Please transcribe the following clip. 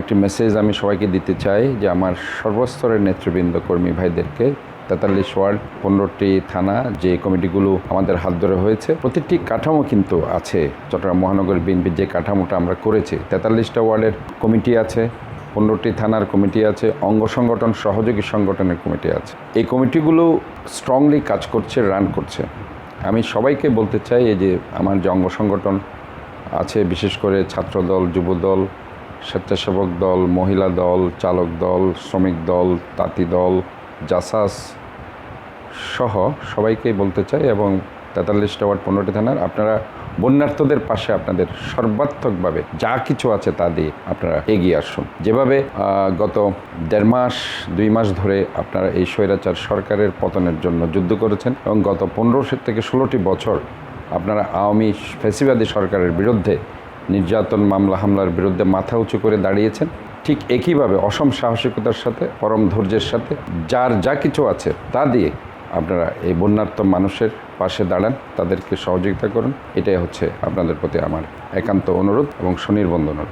একটি মেসেজ আমি সবাইকে দিতে চাই যে আমার সর্বস্তরের নেতৃবৃন্দ, কর্মী ভাইদেরকে তেতাল্লিশ ওয়ার্ড, পনেরোটি থানা যে কমিটিগুলো আমাদের হাত ধরে হয়েছে, প্রতিটি কাঠামো কিন্তু আছে। চট্টগ্রাম মহানগর বিএনপির যে কাঠামোটা আমরা করেছি, তেতাল্লিশটা ওয়ার্ডের কমিটি আছে, পনেরোটি থানার কমিটি আছে, অঙ্গ সংগঠন, সহযোগী সংগঠনের কমিটি আছে। এই কমিটিগুলো স্ট্রংলি কাজ করছে রান করছে। আমি সবাইকে বলতে চাই এই যে আমার যে অঙ্গ সংগঠন আছে, বিশেষ করে ছাত্রদল, যুবদল স্বেচ্ছাসেবক দল, মহিলা দল, চালক দল, শ্রমিক দল, তাঁতি দল, জাসাস সহ সবাইকে বলতে চাই এবং তেতাল্লিশটা ওয়ার্ড পনেরোটি থানার, আপনারা বন্যার্থদের পাশে আপনাদের সর্বাত্মকভাবে যা কিছু আছে তা দিয়ে আপনারা এগিয়ে আসুন। যেভাবে গত দেড় মাস, দুই মাস ধরে আপনারা এই স্বৈরাচার সরকারের পতনের জন্য যুদ্ধ করেছেন এবং গত পনেরো থেকে ষোলোটি বছর আপনারা আওয়ামী ফেসিবাদী সরকারের বিরুদ্ধে নির্যাতন মামলা হামলার বিরুদ্ধে মাথা উঁচু করে দাঁড়িয়েছেন। ঠিক একইভাবে অসম সাহসিকতার সাথে, পরম ধৈর্যের সাথে যার যা কিছু আছে তা দিয়ে আপনারা এই বন্যার্থ মানুষের পাশে দাঁড়ান, তাদেরকে সহযোগিতা করুন। এটাই হচ্ছে আপনাদের প্রতি আমার একান্ত অনুরোধ এবং সুনির্বন্ধ অনুরোধ।